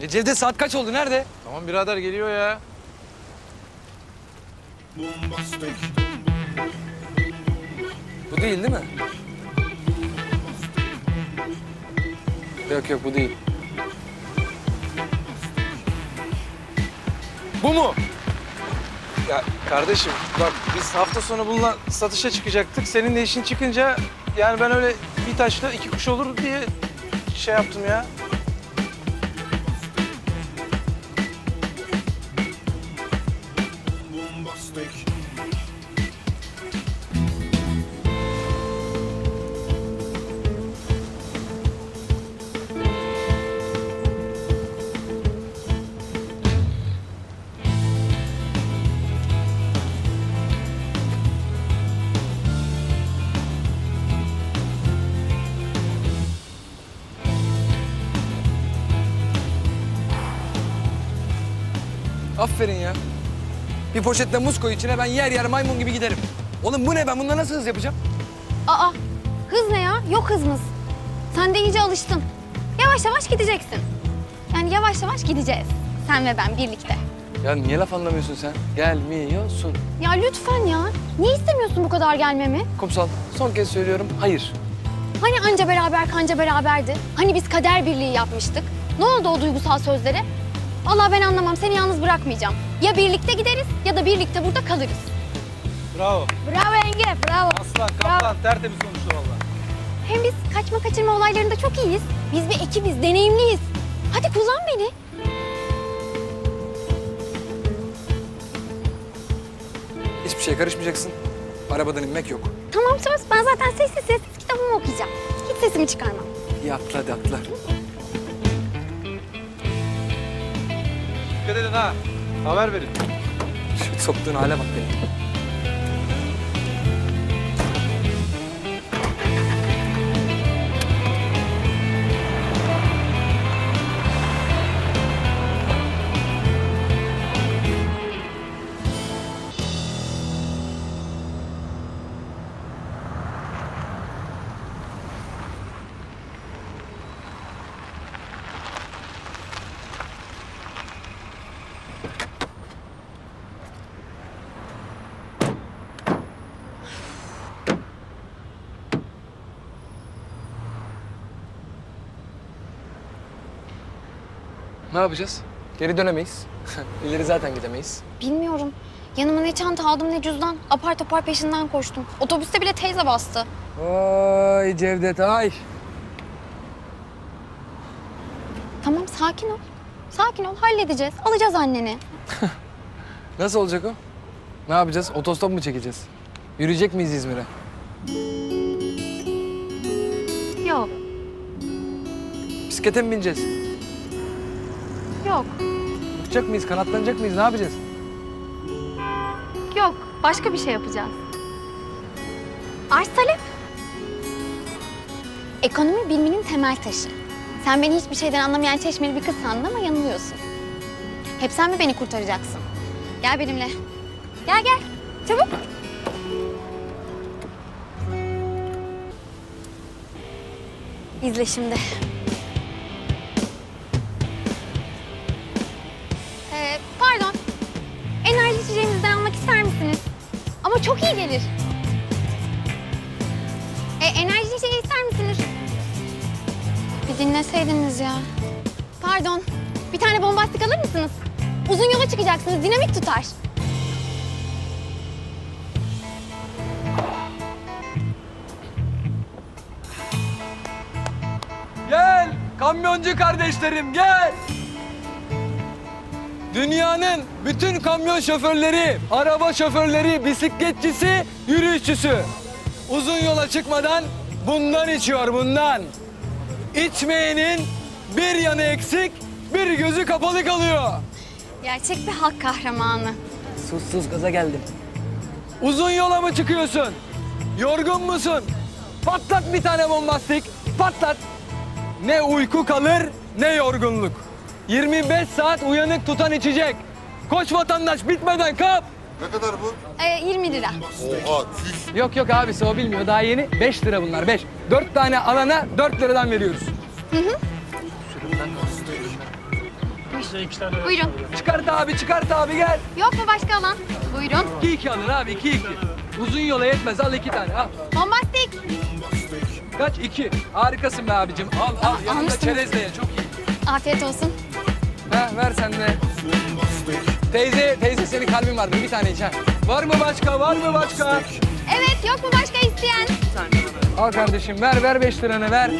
E Cevdet saat kaç oldu? Nerede? Tamam birader geliyor ya. Bu değil değil mi? Yok yok bu değil. Bu mu? Ya kardeşim bak biz hafta sonu bununla satışa çıkacaktık. Senin de işin çıkınca yani ben öyle bir taşla iki kuş olur diye şey yaptım ya. Aferin ya. Bir poşetle muz koy içine ben yer yer maymun gibi giderim. Oğlum bu ne ben bununla nasıl hız yapacağım? Aa, hız ne ya? Yok hızımız. Sen de iyice alıştın. Yavaş yavaş gideceksin. Yani yavaş yavaş gideceğiz. Sen ve ben birlikte. Ya niye laf anlamıyorsun sen? Gelmiyorsun. Ya lütfen ya. Niye istemiyorsun bu kadar gelmemi? Kumsal son kez söylüyorum hayır. Hani anca beraber kanca beraberdi? Hani biz kader birliği yapmıştık? Ne oldu o duygusal sözlere? Vallahi ben anlamam. Seni yalnız bırakmayacağım. Ya birlikte gideriz ya da birlikte burada kalırız. Bravo. Bravo Enge, bravo. Aslan kaplan tertemiz sonuçta valla. Hem biz kaçma kaçırma olaylarında çok iyiyiz. Biz bir ekibiz, deneyimliyiz. Hadi kullan beni. Hiçbir şeye karışmayacaksın. Arabadan inmek yok. Tamam söz. Ben zaten sessiz sessiz kitabımı okuyacağım. Hiç sesimi çıkarmam. İyi atla hadi atla. Dikkat edin ha. Haber verin. Soktuğun hale bak benim. Ne yapacağız? Geri dönemeyiz. İleri zaten gidemeyiz. Bilmiyorum. Yanıma ne çanta aldım ne cüzdan. Apar topar peşinden koştum. Otobüste bile teyze bastı. Vay Cevdet ay. Tamam sakin ol. Sakin ol halledeceğiz. Alacağız anneni. Nasıl olacak o? Ne yapacağız? Otostop mu çekeceğiz? Yürüyecek miyiz İzmir'e? Yok. Bisiklete mi bineceğiz? Yok. Uçacak mıyız? Kanatlanacak mıyız? Ne yapacağız? Yok. Başka bir şey yapacağız. Arz talep. Ekonomi biliminin temel taşı. Sen beni hiçbir şeyden anlamayan çeşmeli bir kız sandın ama yanılıyorsun. Hep sen mi beni kurtaracaksın? Gel benimle. Gel gel. Çabuk. İzle şimdi. Çok iyi gelir. E, enerji içeceği ister misiniz? Bir dinleseydiniz ya. Pardon. Bir tane bombastik alır mısınız? Uzun yola çıkacaksınız. Dinamik tutar. Gel kamyoncu kardeşlerim gel. Dünyanın bütün kamyon şoförleri, araba şoförleri, bisikletçisi, yürüyüşçüsü. Uzun yola çıkmadan bundan içiyor bundan. İçmeyenin bir yanı eksik, bir gözü kapalı kalıyor. Gerçek bir halk kahramanı. Sus sus gaza geldim. Uzun yola mı çıkıyorsun? Yorgun musun? Patlat bir tane bombastik. Patlat. Ne uyku kalır ne yorgunluk. 25 saat uyanık tutan içecek. Koş vatandaş bitmeden kap. Ne kadar bu? Ee, 20 lira. Oha küs. Yok yok abisi o bilmiyor daha yeni. 5 lira bunlar 5. 4 tane alana 4 liradan veriyoruz. Buyurun. Çıkart abi çıkart abi gel. Yok mu başka alan? Buyurun. İki iki alın abi iki iki. Uzun yola yetmez al iki tane al. Bombastik. Kaç? iki. Harikasın be abicim. Al al Aa, yanında almışsınız. çerez de ye çok iyi. Afiyet olsun. Ha ver sen de. Teyze, teyze senin kalbin vardı bir tane iç ha. Var mı başka var mı başka? Evet yok mu başka isteyen? Al kardeşim ver ver beş liranı ver.